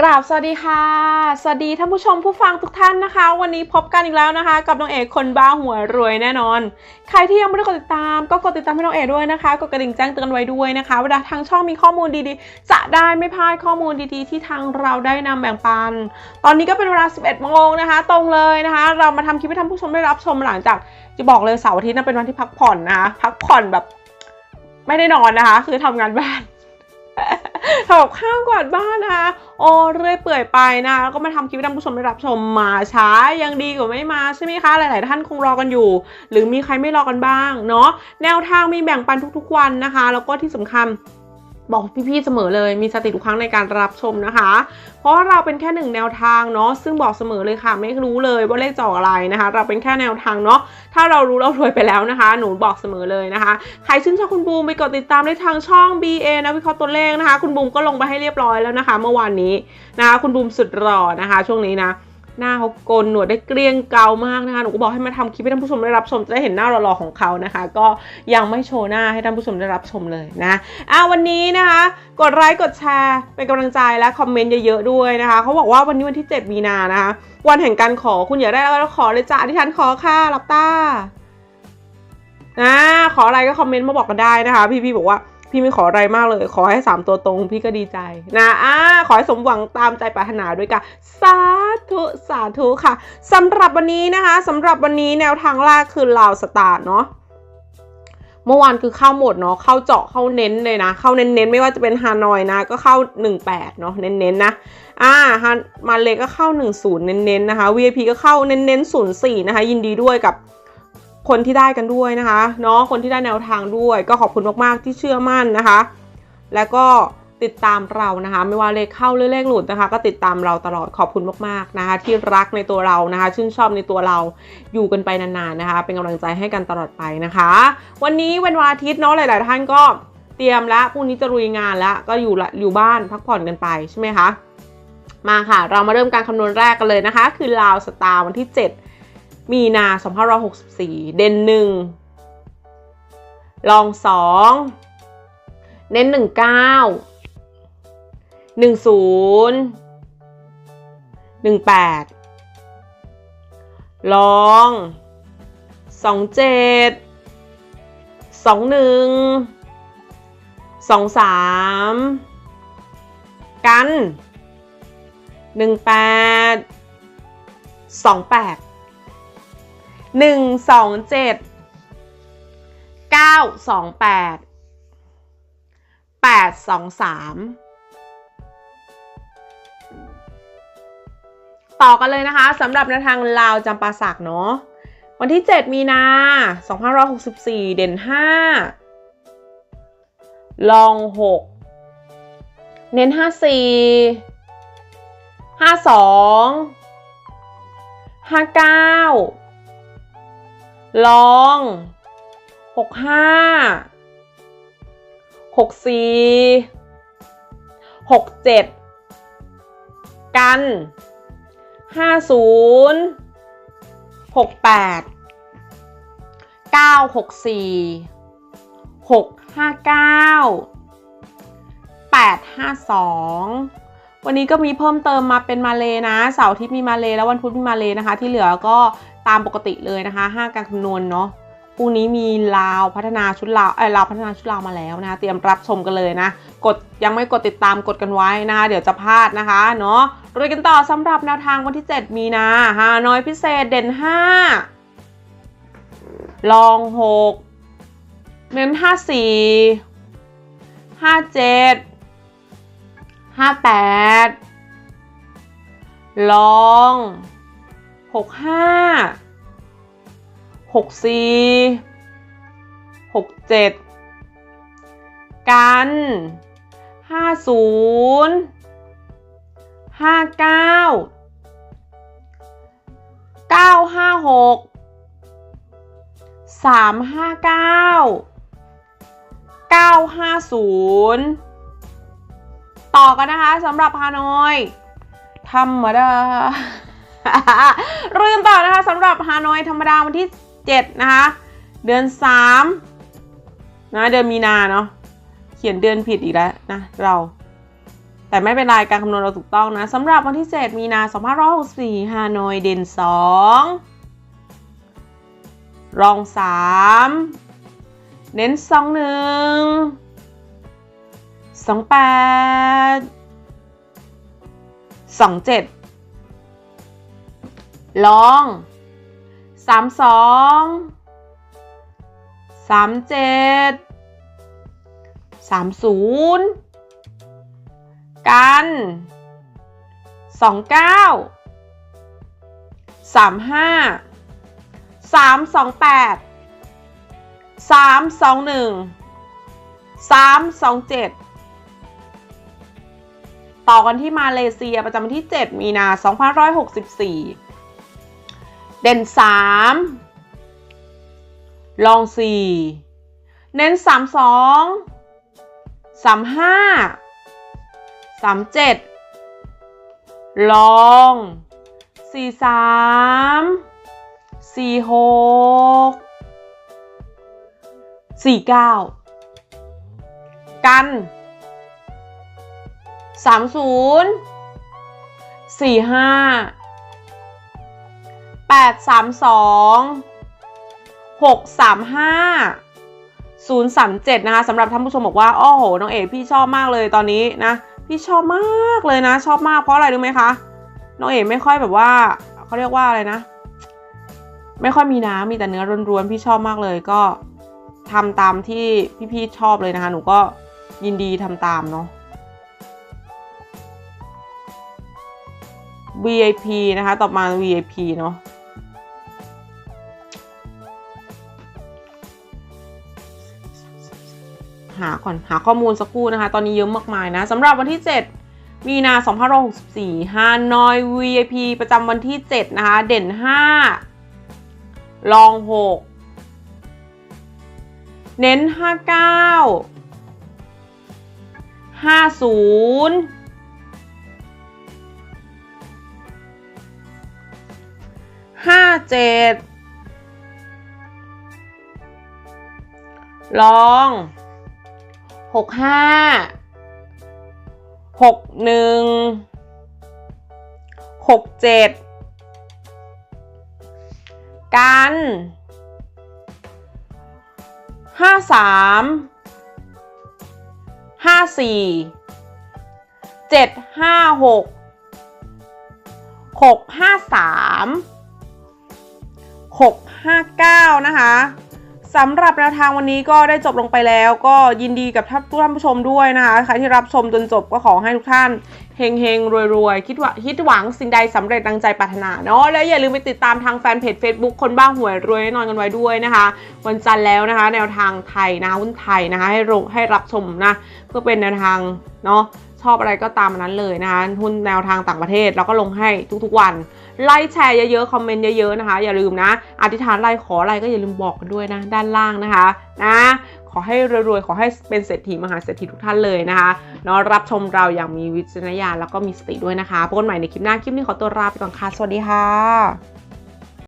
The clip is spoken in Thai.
กราบสวัสดีค่ะ สวัสดีท่านผู้ชมผู้ฟังทุกท่านนะคะ วันนี้พบกันอีกแล้วนะคะ กับน้องเอกคนบ้าหัวรวยแน่นอน ใครที่ยังไม่ได้กดติดตาม ก็กดติดตามให้น้องเอกด้วยนะคะ กดกระดิ่งแจ้งเตือนไว้ด้วยนะคะ เวลาทางช่องมีข้อมูลดีๆ จะได้ไม่พลาดข้อมูลดีๆ ที่ทางเราได้นำแบ่งปัน ตอนนี้ก็เป็นเวลา 11โมงนะคะ ตรงเลยนะคะ เรามาทำคลิปให้ท่านผู้ชมได้รับชมหลังจากจะบอกเลยเสาร์อาทิตย์น่ะเป็นวันที่พักผ่อนนะคะพักผ่อนแบบ ไม่ได้นอนนะคะ คือทำงานบ้าน ทำกับข้าวกวาดบ้านนะคะโอ้เรื่อยเปื่อยไปนะแล้วก็มาทำคลิปให้ท่านผู้ชมได้รับชมมาช้ายังดีกว่าไม่มาใช่ไหมคะ หลาย ๆ ท่านคงรอกันอยู่ หรือมีใครไม่รอกันบ้างเนาะแนวทางมีแบ่งปันทุก ๆ วันนะคะ แล้วก็ที่สำคัญ บอกพี่ๆเสมอเลยมีสติทุกครั้งในการรับชมนะคะ เพราะเราเป็นแค่หนึ่งแนวทางเนาะซึ่งบอกเสมอเลยค่ะ ไม่รู้เลยว่าเลขจะออกอะไรนะคะ เราเป็นแค่แนวทางเนาะถ้าเรารู้เรารวยไปแล้วนะคะ หนูบอกเสมอเลยนะคะใครชื่นชอบคุณบูมไปกดติดตามได้ทางช่อง BA นะวิเคราะห์ตัวเลขนะคะ คุณบูมก็ลงไปให้เรียบร้อยแล้วนะคะ เมื่อวานนี้นะคะ คุณบูมสุดหล่อนะคะ ช่วงนี้นะ หน้าเขาโกนหนวดได้เกลี้ยงเกามากนะคะหนูก็บอกให้มาทำคลิปให้ท่านผู้ชมได้รับชมจะได้เห็นหน้าหล่อๆของเขานะคะ ก็ยังไม่โชว์หน้าให้ท่านผู้ชมได้รับชมเลยนะอะวันนี้นะคะ กดไลค์กดแชร์เป็นกำลังใจและคอมเมนต์เยอะๆด้วยนะคะเขาบอกว่าวันนี้วันที่ 7 มีนานะคะ วันแห่งการขอคุณอยากได้อะไรขอเลยจ้าที่ฉันขอค่ะรับตานะขออะไรก็คอมเมนต์มาบอกกันได้นะคะ พี่ๆบอกว่า พี่ไม่ขออะไรมากเลย ขอให้สามตัวตรงพี่ก็ดีใจนะอ่าขอให้สมหวังตามใจปรารถนาด้วยกันสาธุสาธุค่ะสำหรับวันนี้นะคะสำหรับวันนี้แนวทางแรกคือลาวสตาร์เนาะเมื่อวานคือเข้าหมดเนาะเข้าเจาะเข้าเน้นเลยนะ เข้าเน้นๆไม่ว่าจะเป็นฮานอยนะ ก็เข้า 18 เนาะเน้นๆนะอ่าฮามาเลยก็เข้า 10 เน้นๆนะคะ VIP ก็เข้าเน้นๆ04 นะคะ ยินดีด้วยกับ คนที่ได้กันด้วยนะคะเนาะคนที่ได้แนวทางด้วย ก็ขอบคุณมากๆที่เชื่อมั่นนะคะ แล้วก็ติดตามเรานะคะ ไม่ว่าเลขเข้าหรือเลขหลุดนะคะ ก็ติดตามเราตลอดขอบคุณมากๆนะคะ ที่รักในตัวเรานะคะ ชื่นชอบในตัวเราอยู่กันไปนานๆนะคะ เป็นกำลังใจให้กันตลอดไปนะคะ วันนี้เป็นวันอาทิตย์เนาะหลาย ๆ ท่านก็เตรียมแล้วพรุ่งนี้จะลุยงานแล้วก็อยู่ละอยู่บ้านพักผ่อนกันไปใช่ไหมคะมาค่ะ เรามาเริ่มการคำนวณแรกกันเลยนะคะ คือลาวสตาร์วันที่ 7 มีนา2564 เด่นหนึ่งลองสองเน้นหนึ่งเก้าหนึ่งศูนย์หนึ่งแปดลองสองเจ็ดสองหนึ่งสองสามกันหนึ่งแปดสองแปด หนึ่งสองเจ็ดเก้าสองแปดแปดสองสามต่อกันเลยนะคะสำหรับแนวทางลาวจำปาสักเนาะวันที่ 7 มีนา 2564 เด่น 5 ลอง 6 เน้น 54 52 59 ลอง65 64 67กันห้าศูนย์หกแปดเก้าหกสี่หกห้าเก้าแปดห้าสองวันนี้ก็มีเพิ่มเติมมาเป็นมาเลยนะ เสาร์ทิตย์มีมาเลยแล้ววันพุธมีมาเลยนะคะ ที่เหลือก็ ตามปกติเลยนะคะห้าการคำนวณเนาะพรุ่นี้มีลาวพัฒนาชุดลาวเออลาวพัฒนาชุดลาวมาแล้วนะคะเตรียมรับชมกันเลยนะ กดยังไม่กดติดตามกดกันไว้นะคะเดี๋ยวจะพลาดนะคะเนาะรุยกันต่อสำหรับแนวทางวันที่ 7 มีนาฮานอยพิเศษเด่น 5 ลอง 6 เน้น 54 57 58 ลอง 65 64 67กัน50ห้าเก้าเก้าห้าหกสามห้าเก้าเก้าห้าศูนย์ต่อกันนะคะสำหรับฮานอยธรรมดาเริ่มต่อนะคะสำหรับฮานอยธรรมดาวันที่ 7 นะคะ เดือน3นะเดือนมีนาเนาะเขียนเดือนผิดอีกแล้วนะเรา แต่ไม่เป็นไรการคำนวณเราถูกต้องนะสำหรับวันที่ 7 มีนา2564ฮานอยเด่น 2 รอง 3 เน้น 2 1 2 8 2 7ลอง3 2 3 7 3 0กันสองเก้าสามห้าสามสองแปดสามสองหนึ่งสามสองเจ็ดต่อกันที่มาเลเซียประจำวันที่ 7 มีนา 2564 เด่น 3 ลอง 4 เน้น 32 35สามเจ็ดลองสี่สามสี่หกสี่เก้ากันสามศู นย์สี่ห้าแปดสามสองหกสามห้า037 นะคะสำหรับท่านผู้ชมบอกว่าโอ้โหน้องเอกพี่ชอบมากเลยตอนนี้นะ พี่ชอบมากเลยนะ ชอบมากเพราะอะไรรู้ไหมคะน้องเอกไม่ค่อยแบบว่าเขาเรียกว่าอะไรนะ ไม่ค่อยมีน้ำมีแต่เนื้อร้วนๆพี่ชอบมากเลยก็ทำตามที่พี่ๆชอบเลยนะคะ หนูก็ยินดีทำตามเนาะ VIP นะคะ ต่อมา VIP เนาะ หาก่อนหาข้อมูลสักครู่นะคะ ตอนนี้เยอะมากมายนะสำหรับวันที่ 7 มีนา2564ฮานอย VIP ประจำวันที่ 7 นะคะ เด่น 5 ลอง 6 เน้น 59 50 57 ลอง หกห้าหกหนึ่งหกเจ็ดกันห้าสามห้าสี่เจ็ดห้าหกหกห้าสามหกห้าเก้านะคะ สำหรับแนวทางวันนี้ก็ได้จบลงไปแล้ว ก็ยินดีกับท่านผู้ท่านผู้ชมด้วยนะคะใครที่รับชมจนจบก็ขอให้ทุกท่านเฮงเฮงรวยรวยคิดว่าคิดหวังสิ่งใดสำเร็จดังใจปรารถนาเนาะแล้วอย่าลืมไปติดตามทางแฟนเพจ Facebook คนบ้าหวยรวยแน่นอนกันไว้ด้วยนะคะ วันจันทร์แล้วนะคะ แนวทางไทยนะคะหุ้นไทยนะคะ ให้ลงให้รับชมนะเพื่อเป็นแนวทางเนาะชอบอะไรก็ตามนั้นเลยนะคะหุ้นแนวทางต่างประเทศเราก็ลงให้ทุกๆวัน ไลค์แชร์เยอะๆ คอมเมนต์เยอะๆนะคะ อย่าลืมนะ อธิษฐานอะไรขออะไรก็อย่าลืมบอกกันด้วยนะ ด้านล่างนะคะนะ ขอให้รวยๆ ขอให้เป็นเศรษฐีมหาเศรษฐีทุกท่านเลยนะคะเนาะรับชมเราอย่างมีวิจารณญาณแล้วก็มีสติด้วยนะคะพบกันใหม่ในคลิปหน้าคลิปนี้ขอตัวลาไปก่อนค่ะสวัสดีค่ะ